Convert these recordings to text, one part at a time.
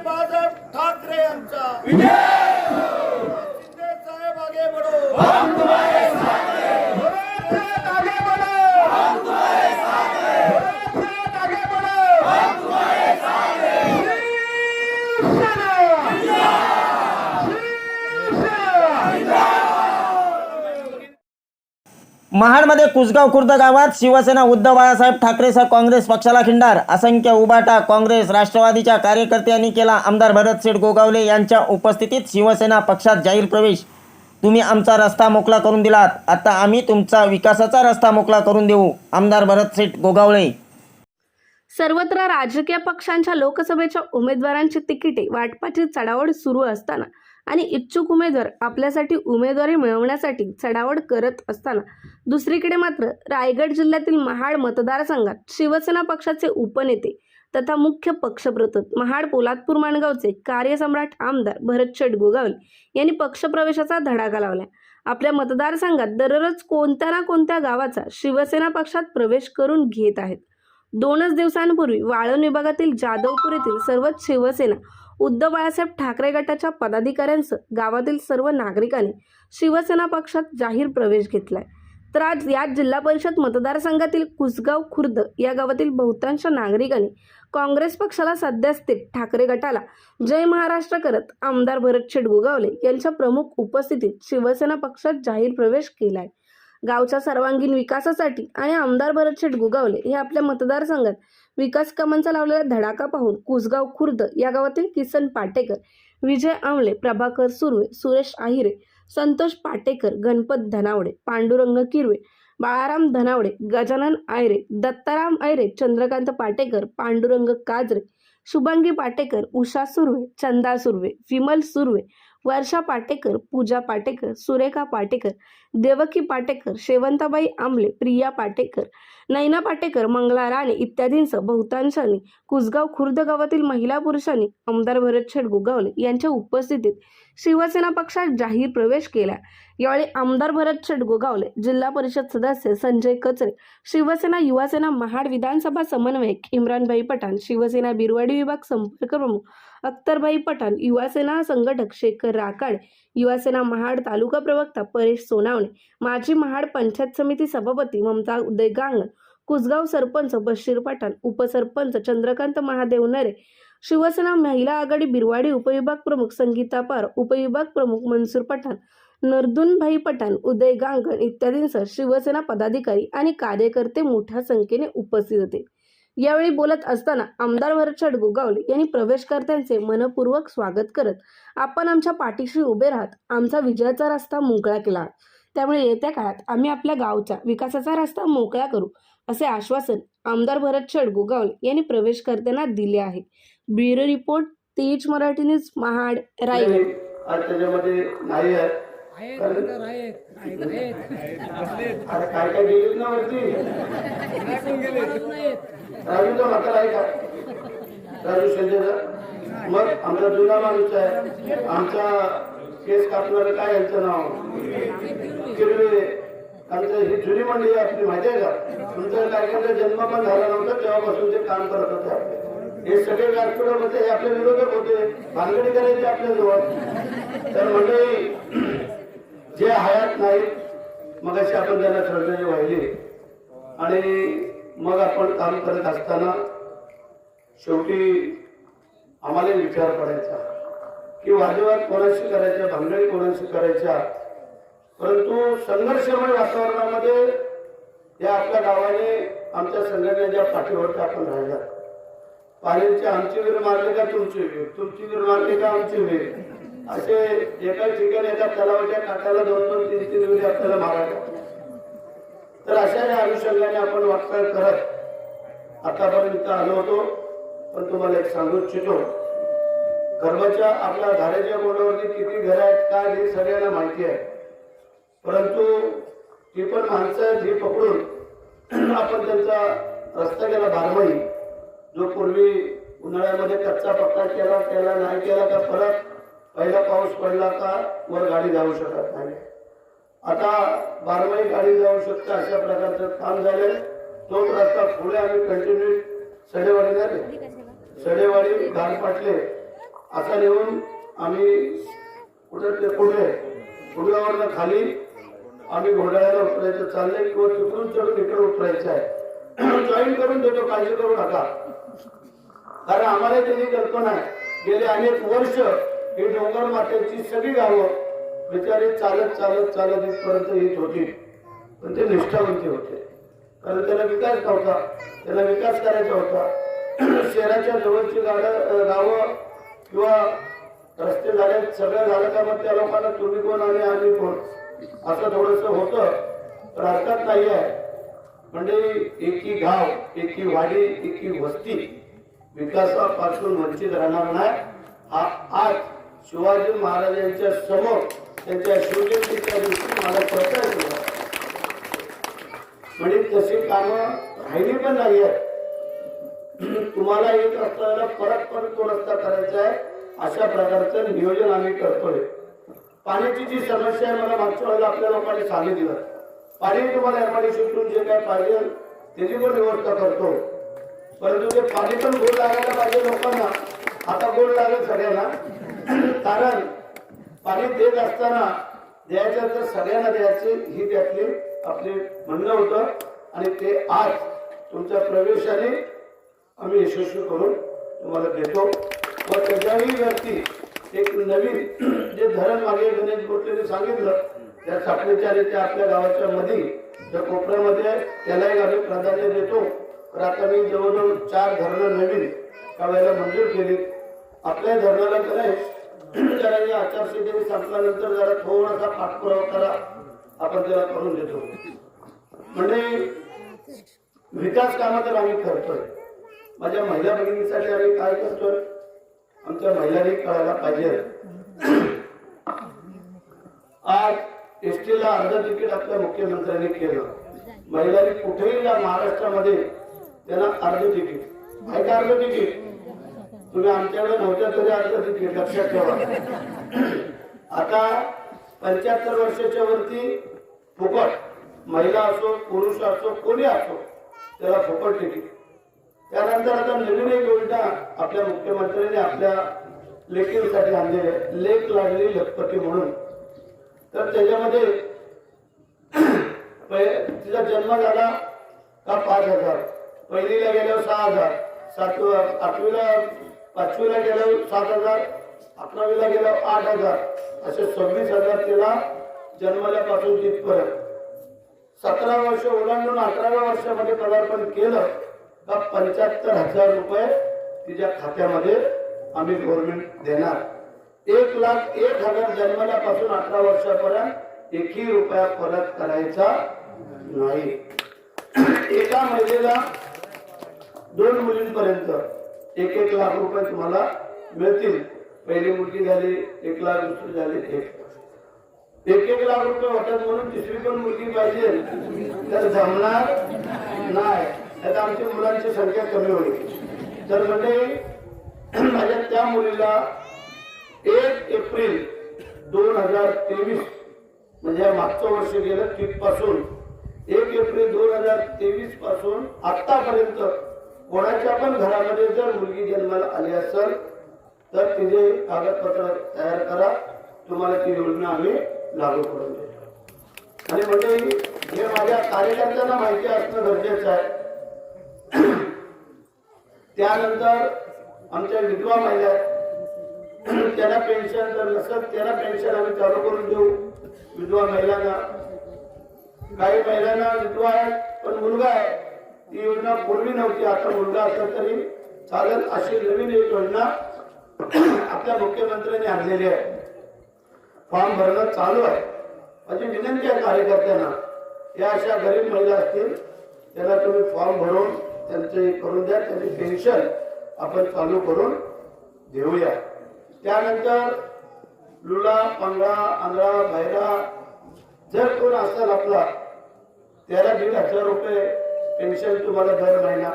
बाळासाहेब ठाकरे यांचा. महाडमध्ये कुसगाव खुर्द गावात शिवसेना उद्धव बाळासाहेब ठाकरेसह काँग्रेस पक्षाला खिंडार. असंख्य उबाटा काँग्रेस राष्ट्रवादीच्या कार्यकर्त्यांनी केला. आमदार भरतसेठ गोगावले यांच्या उपस्थितीत शिवसेना पक्षात जाहीर प्रवेश. तुम्ही आमचा रस्ता मोकळा करून दिलात. आता आम्ही तुमचा विकासाचा रस्ता मोकळा करून देऊ. आमदार भरतसेठ गोगावले. सर्वत्र राजकीय पक्षांच्या लोकसभेच्या उमेदवारांची तिकिटे वाटपाची चढावड सुरू असताना आणि इच्छुक उमेदवार आपल्यासाठी उमेदवारी मिळवण्यासाठी चढावड करत असताना दुसरीकडे मात्र रायगड जिल्ह्यातील महाड मतदारसंघात शिवसेना पक्षाचे उपनेते तथा मुख्य पक्षप्रतोद महाड पोलादपूर माणगावचे कार्यसम्राट आमदार भरतशेठ गोगावले यांनी पक्षप्रवेशाचा धडाका लावलाय आपल्या मतदारसंघात दररोज कोणत्या ना कोणत्या गावाचा शिवसेना पक्षात प्रवेश करून घेत आहेत. दोनच दिवसांपूर्वी वाळण विभागातील जाधवपूर येथील सर्वच शिवसेना उद्धव बाळासाहेब ठाकरे गटाच्या पदाधिकाऱ्यांसह गावातील सर्व नागरिकांनी शिवसेना पक्षात जाहीर प्रवेश घेतलाय. तर आज या जिल्हा परिषद मतदारसंघातील कुसगाव खुर्द या गावातील बहुतांश नागरिकांनी काँग्रेस पक्षाला सध्या स्थित ठाकरे गटाला जय महाराष्ट्र करत आमदार भरतशेठ गोगावले यांच्या प्रमुख उपस्थितीत शिवसेना पक्षात जाहीर प्रवेश केलाय. गावच्या सर्वांगीण विकासासाठी आणि आमदार भरतशेठ गुगावले हे आपल्या मतदारसंघात विकास कामांचा लावलेला धडाका पाहून कुसगाव खुर्द या गावातील किसन पाटेकर विजय आमले प्रभाकर सुर्वे सुरेश आहिरे संतोष पाटेकर गणपत धनावडे पांडुरंग किरवे बाळाराम धनावडे गजानन आयरे दत्ताराम आयरे चंद्रकांत पाटेकर पांडुरंग काजरे शुभांगी पाटेकर उषा सुर्वे चंदा सुर्वे विमल सुर्वे वर्षा पाटेकर पूजा पाटेकर सुरेखा पाटेकर देवकी पाटेकर शेवंताबाई आंबले प्रिया पाटेकर नैना पाटेकर मंगला राणे इत्यादींसह बहुतांशांनी कुसगाव खुर्द गावातील महिला पुरुषांनी आमदार भरतशेठ गोगावले यांच्या उपस्थितीत शिवसेना पक्षात जाहीर प्रवेश केला. यावेळी आमदार भरतशेठ गोगावले जिल्हा परिषद सदस्य संजय कचरे शिवसेना युवासेना महाड विधानसभा समन्वयक इम्रानभाई पठाण शिवसेना बिरवाडी विभाग संपर्क प्रमुख अख्तरभाई पठाण युवासेना संघटक शेखर राकाड युवासेना महाड तालुका प्रवक्ता परेश सोनावणे माजी महाड पंचायत समिती सभापती ममता उदय गांगण कुसगाव सरपंच बशीर पाटण उपसरपंच चंद्रकांत महादेव नरे शिवसेना महिला आघाडी बिरवाडी उपविभाग प्रमुख संगीता पार उपविभाग प्रमुख मनसूर पठाण नरदुनभाई पठाण उदय गांगण इत्यादींसह शिवसेना पदाधिकारी आणि कार्यकर्ते मोठ्या संख्येने उपस्थित होते. यावेळी बोलत असताना आमदार भरतशेठ गोगावले यांनी प्रवेशकर्त्यांचे मनपूर्वक स्वागत करत आपण आमच्या पाठीशी उभे राहत आमचा विजयाचा रस्ता मोकळा केला. त्यामुळे येत्या काळात आम्ही आपल्या गावचा विकासाचा रस्ता मोकळा करू. असे आश्वासन आमदार भरतशेठ गोगावले यांनी प्रवेशकर्त्यांना दिले आहे. ब्युरो रिपोर्ट तेज मराठी न्यूज महाड रायगड. आज त्याच्यामध्ये नाही आहे. आहेत आता आहेत आहेत. आहेत. आता काय काय गेलीच ना वरती? राजूचा म्हातारा आहे का? राजू संजयचा मग आमचा जुना माणूस आहे. आमचा केस कापणारं काय यांचं नाव? किरवे आणि ही जुनी मंडळी आपली माहिती आहे का? तुमच्या कार्यक्रमाचा जन्म पण झाला नव्हता तेव्हापासून ते काम करत होते. हे सगळे कार्यक्रम होते हे आपले विरोधक होते. भानगडी करायची आपल्या जवळ तर मंडळी जे हयात नाहीत मग अशी आपण त्यांना श्रद्धांजली वाहिली. आणि मग आपण काम करत असताना शेवटी आम्हाला विचार पडायचा की वादविवाद कोणाशी करायच्या भांगडी कोणाशी करायच्या? परंतु संघर्षमय वातावरणामध्ये या आपल्या गावाने आमच्या संघटनेच्या पाठीवरती आपण राहिला पाण्याचे आमची वीर मारले का तुमची वीर तुमची वीर मारली का आमची वीर असे एका ठिकाणी एका तलावाच्या काठाला दोन दोन तीन तीन वीर आपल्याला मारायला. तर अशा या अनुषंगाने आपण वाटचाल करत आतापर्यंत आलो होतो. पण तुम्हाला एक सांगू इच्छितो. कर्माच्या आपल्या धारेच्या बोर्डावरती किती घर आहेत काय हे सगळ्यांना माहिती आहे. परंतु ती पण माणसं जी पकडून आपण त्यांचा रस्ता केला बारमाही जो पूर्वी उन्हाळ्यामध्ये कच्चा पक्का केला त्याला नाही केला का परत पहिला पाऊस पडला का वर गाडी जाऊ शकत नाही. आता बारमाही गाडी जाऊ शकते अशा प्रकारचं काम झालंय. तो रस्ता पुढे आम्ही कंटिन्यू सडेवाडी झाले सडेवाडी घाट पाटले असा नेऊन आम्ही कुठे ते पुढे पुढल्यावरनं खाली आम्ही घोड्याला उतरायचं चाललंय किंवा चुकून चढून इकडे उतरायचं आहे. जॉईन करून देतो काळजी करू नका. कारण आम्हाला त्याची कल्पना आहे. गेले अनेक वर्ष ही डोंगर मातेची सगळी गावं बिचारी चालत चालत चालत इथपर्यंत येत होती. पण ते निष्ठावंती होते. कारण त्याला विकास नव्हता. त्याला विकास करायचा होता. शहराच्या जवळची गाडं गावं किंवा रस्ते झाले सगळं झालं का मग त्या लोकांना तुम्ही कोण आणि आम्ही कोण? असं थोडस होतं. पण अर्थात नाही आहे. म्हणजे एकी गाव एकी वाडी एकी वस्ती विकासापासून वंचित राहणार नाही. हा आज शिवाजी महाराजांच्या समोर त्यांच्या शिवजयंतीच्या दिवशी मला प्रचार केला. म्हणजे तशी कामं राहिली पण नाही आहेत. तुम्हाला येत असताना परत परत तो रस्ता करायचा आहे अशा प्रकारचं नियोजन आम्ही करतोय. पाण्याची जी समस्या आहे मला मागच्या वेळेला आपल्या लोकांनी सांगितलं. पाणी तुम्हाला एमआयडीसीतून जे काय पाहिजे त्याची पण व्यवस्था करतो. परंतु ते पाणी पण गोड लागायला पाहिजे लोकांना. आता गोड लागेल सगळ्यांना. कारण पाणी देत असताना द्यायचं तर सगळ्यांना द्यायचे. ही त्यातले आपले म्हणणं होतं. आणि ते आज तुमच्या प्रवेशाने आम्ही यशस्वी करून तुम्हाला देतो. व त्याच्याही व्यक्ती एक नवीन जे धरण मागे गणेश गोटलेने सांगितलं त्या साखरेच्या त्या आपल्या गावाच्या मध्ये त्या कोपऱ्यामध्ये त्यालाही आम्ही प्राधान्य देतो. तर आता मी जवळजवळ चार धरणं नवीन त्यावेळेला मंजूर केली. आपल्या धरणाला काय जरा या आचारसंहितेने संपल्यानंतर जरा थोडासा पाठपुरावा करा. आपण त्याला करून देतो. म्हणजे विकास कामं तर आम्ही करतोय. माझ्या महिला भगिनीसाठी आम्ही काय करतोय? आमच्या महिलांनी कळायला पाहिजे. आज एस टीला अर्ध तिकीट आपल्या मुख्यमंत्र्यांनी केलं. महिलांनी कुठेही या महाराष्ट्रामध्ये त्यांना अर्ध तिकीट. आहे का अर्ध तिकीट? तुम्ही आमच्याकडे नव्हत्या तरी अर्ध तिकीट लक्षात ठेवा. आता पंच्याहत्तर वर्षाच्या वरती फुकट महिला असो पुरुष असो कोणी असो त्याला फुकट तिकीट. त्यानंतर आता नवीन एक योजना आपल्या मुख्यमंत्र्यांनी आपल्या लेखीसाठी आणली. आहे लेख लागली लखपती म्हणून. तर त्याच्यामध्ये तिचा जन्म झाला का पाच हजार. पहिलीला गेल्यावर सहा हजार. सातवी आठवीला पाचवीला गेल्यावर सात हजार. अकरावीला गेल्यावर आठ हजार. असे सव्वीस हजार तिला जन्मल्यापासून तिथपर्यंत. सतरा वर्ष ओलांडून अठराव्या वर्षामध्ये पदार्पण केलं. का पंच्याहत्तर हजार रुपये तिच्या खात्यामध्ये आम्ही गव्हर्नमेंट देणार. एक लाख एक हजार जन्मल्यापासून अठरा वर्षापर्यंत एकही रुपया परत करायचा नाही. एका महिलेला दोन मुलींपर्यंत एक एक लाख रुपये तुम्हाला मिळतील. पहिली मुलगी झाली एक लाख दुसरी झाली एक. एक एक लाख रुपये वाटत म्हणून तिसरी पण मुलगी पाहिजे. तर जमणार नाही. आता आमच्या मुलांची संख्या कमी होईल. तर म्हणजे माझ्या त्या मुलीला एक एप्रिल दोन हजार तेवीस म्हणजे मागचं वर्ष गेलं तिथपासून एक एप्रिल दोन हजार तेवीसपासून आतापर्यंत कोणाच्या पण घरामध्ये जर मुलगी जन्माला आली असेल तर तिचे कागदपत्र तयार करा. तुम्हाला ती योजना आम्ही लागू करून देतो. आणि म्हणजे हे माझ्या कार्यकर्त्यांना माहिती असणं गरजेचं आहे. त्यानंतर आमच्या विधवा महिला आहेत. त्यांना पेन्शन जर नसत त्यांना पेन्शन आम्ही चालू करून देऊ विधवा महिलांना. काही महिलांना विधवा आहे पण मुलगा आहे. ती योजना पूर्वी नव्हती. आता मुलगा असला तरी चालेल अशी नवीन एक योजना आपल्या मुख्यमंत्र्यांनी आणलेली आहे. फॉर्म भरणं चालू आहे. माझी विनंती आहे कार्यकर्त्यांना या अशा गरीब महिला असतील त्यांना तुम्ही फॉर्म भरून त्यांचं करून द्या त्यांचे पेन्शन आपण चालू करून देऊया. त्यानंतर लुला पंगडा आंधळा बायरा जर कोण असाल आपला त्याला दीड हजार रुपये पेन्शन तुम्हाला दर महिना.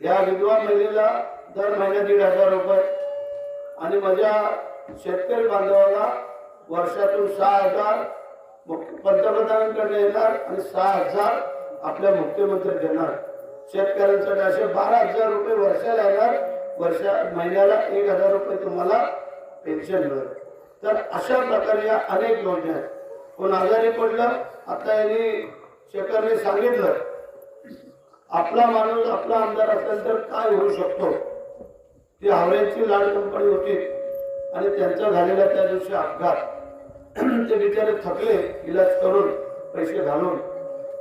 या विधवा महिलेला दर महिना दीड हजार रुपये. आणि माझ्या शेतकरी बांधवाला वर्षातून सहा हजार पंतप्रधानांकडे येणार आणि सहा हजार आपल्या मुख्यमंत्री देणार. शेतकऱ्यांसाठी असे बारा हजार रुपये वर्षाला येणार. वर्षा महिन्याला एक हजार रुपये तुम्हाला पेन्शन मिळेल. तर अशा प्रकारे या अनेक योजना आहेत. कोण आजारी पडलं आता यांनी शेखरने सांगितलं आपला माणूस आपला आमदार असेल तर काय होऊ शकतो? ती हावऱ्यांची लाड कंपनी होती आणि त्यांचा झालेला त्या दिवशी अपघात. ते बिचारे थकले इलाज करून पैसे घालून.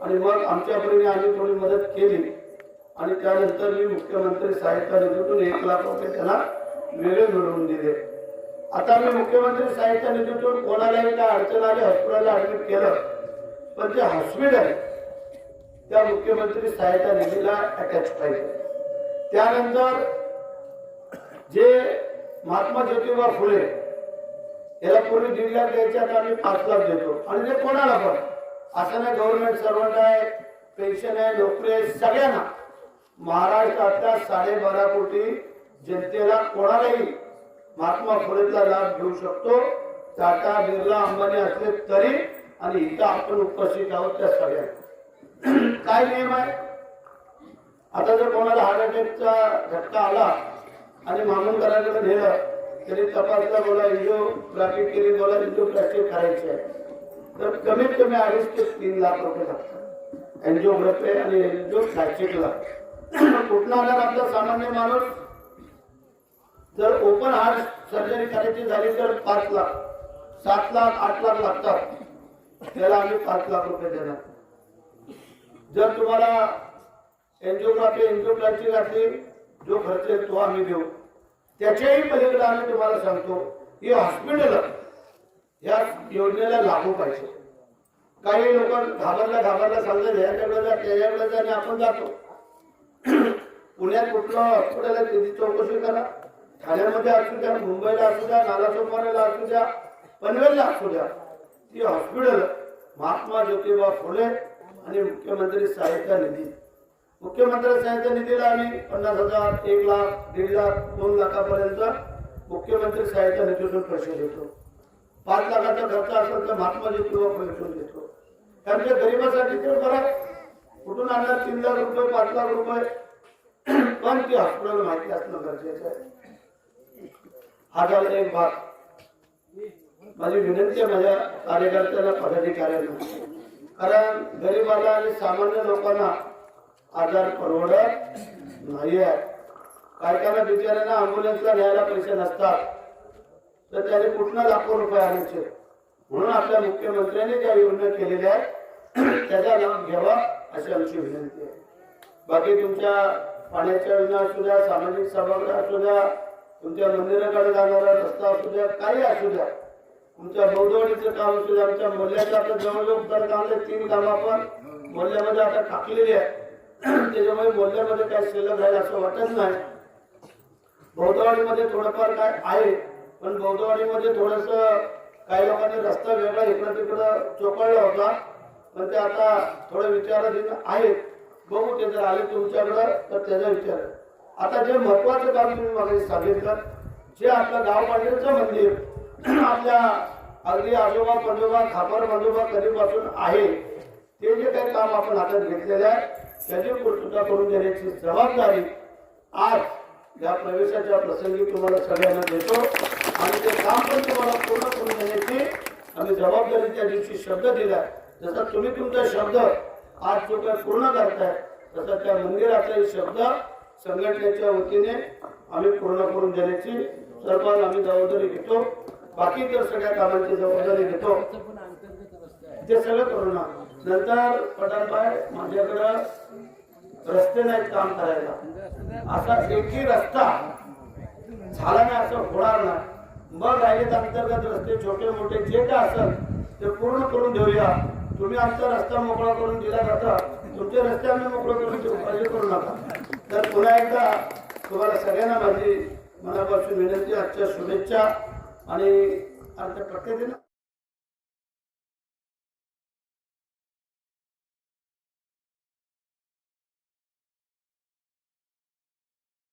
आणि मग आमच्यापर्यंत आम्ही थोडी मदत केली. आणि त्यानंतर मी मुख्यमंत्री साहित्य निधीतून एक लाख रुपये त्यांना वेगळे मिळवून दिले. आता मी मुख्यमंत्री साहित्य निधीतून कोणालाही त्या अडचण आली हॉस्पिटलला ऍडमिट केलं पण जे हॉस्पिटल त्या मुख्यमंत्री सहायता निधीला अटॅच पाहिजे. त्यानंतर जे महात्मा ज्योतिबा फुले याला पूर्वी दीड लाख द्यायचे आता आम्ही पाच लाख देतो. आणि ते कोणाला पण असं नाही गव्हर्नमेंट सर्वंट आहे पेन्शन आहे नोकरी आहे सगळ्यांना. महाराष्ट्रातल्या साडेबारा कोटी जनतेला कोणालाही महात्मा फुलेचा लाभ घेऊ शकतो. टाटा बिर्ला अंबानी असले तरी आणि इथं आपण उपस्थित आहोत त्या सगळ्या. काय नियम आहे? आता जर कोणाला हार्ट अटॅकचा झटका आला आणि मामूनकरांकडे नेलं तरी तपासला बोला एन्जिओग्राफी केली बोला एन्जिओप्लास्टिक करायची आहे. तर कमीत कमी अडीच ते तीन लाख रुपये लागतात. एन्जिओग्राफी आणि एन्जिओप्लास्टिकला लागतात आला आपला सामान्य माणूस? जर ओपन हार्ट सर्जरी करायची झाली तर पाच लाख सात लाख आठ लाख लागतात. त्याला आम्ही पाच लाख रुपये देणार. जर तुम्हाला एन्जिओग्राफी एन्जिओप्लास्टी घातली जो खर्च आहे तो आम्ही देऊ. त्याच्याही पलीकडे आम्ही तुम्हाला सांगतो. की हॉस्पिटल या योजनेला लागू पाहिजे. काही लोक घाबरला घाबरला सांगतात ह्याच्याकडे जा त्याच्याकडे जा आणि आपण जातो. पुण्यात कुठलं हॉस्पिटल आहे त्याची चौकशी करा. ठाण्यामध्ये असू द्या मुंबईला असू द्या नालासोपाऱ्याला असू द्या पनवेलला असू द्या. ती हॉस्पिटल महात्मा ज्योतिबा फुले आणि मुख्यमंत्री सहायता निधी. मुख्यमंत्री सहायता निधीला आम्ही पन्नास हजार एक लाख दीड लाख दोन लाखापर्यंत मुख्यमंत्री सहायता निधीतून पैसे देतो. पाच लाखाचा खर्च असेल तर महात्मा ज्योतिबा फुलेतून देतो. कारण गरिबासाठी तर बरं कुठून आणणार? तीन लाख रुपये पाच लाख रुपये? पण ती हॉस्पिटल माहिती असणं गरजेचं आहे. हा झाला एक भाग. माझी विनंती आहे माझ्या कार्यकर्त्यांना पदाधिकाऱ्यांना. कारण गरीबाला आणि सामान्य लोकांना आजार परवडत नाही आहे. काय काय बिचाऱ्यांना अँब्युलन्सला न्यायला पैसे नसतात. तर त्याने कुठनं लाखो रुपये आणायचे? म्हणून आपल्या मुख्यमंत्र्यांनी ज्या योजना केलेल्या आहेत त्याचा लाभ घ्यावा अशी आमची विनंती आहे. बाकी तुमच्या पाण्याच्या योजना असू द्या सामाजिक सभागृह असू द्या तुमच्या मंदिराकडे जाणारा रस्ता असू द्या काही असू द्या. तुमच्या बौद्धवाडीचं काम असू द्या आमच्या मोल्ल्याचं आता जवळजवळ तर कामले तीन कामं आपण मोल्ल्यामध्ये आता टाकलेली आहे त्याच्यामुळे मोल्ल्यामध्ये काय शिल्लक राहील असं वाटत नाही. बौद्धवाडीमध्ये थोडंफार काय आहे पण बौद्धवाडीमध्ये थोडस काही लोकांनी रस्ता वेगळा इकडं तिकडं चोकळला होता पण ते आता थोडं विचाराधीन आहेत. बघू ते जर आले तुमच्याकडं तर त्याचा विचार आता जे महत्वाचं काम तुम्ही मागे सांगितलं जे आपलं गाव पाटीलचं मंदिर आपल्या अगदी आजोबा पंजोबा खापर पंजोबा कधीपासून आहे ते जे काही काम आपण हातात घेतलेलं आहे त्याची पूर्तता करून देण्याची जबाबदारी आज या प्रवेशाच्या प्रसंगी तुम्हाला सगळ्यांना देतो. आणि ते काम पण तुम्हाला पूर्ण करून देण्याची आम्ही जबाबदारी त्या दिवशी शब्द दिला. जसा तुम्ही तुमचा शब्द आज जो पूर्ण करताय तसं त्या मंदिराचाही शब्द संघटनेच्या वतीने आम्ही पूर्ण करून देण्याची सर्वांना आम्ही जबाबदारी घेतो. बाकी तर सगळ्या कामांची जबाबदारी घेतो. ते सगळं करू ना नंतर पठाणबाई माझ्याकडं रस्ते नाहीत काम करायला. असा एकही रस्ता झाला नाही असं होणार नाही. मग राहिलेत अंतर्गत रस्ते छोटे मोठे जे काय असेल ते पूर्ण करून देऊया. तुम्ही आमचा रस्ता मोकळा करून दिला जाता. तुमचे रस्ते आम्ही मोकळा करून देऊ. करू नका. तर पुन्हा एकदा तुम्हाला सगळ्यांना माझी मनापासून विनंती आजच्या शुभेच्छा आणि आमच्या प्रत्येक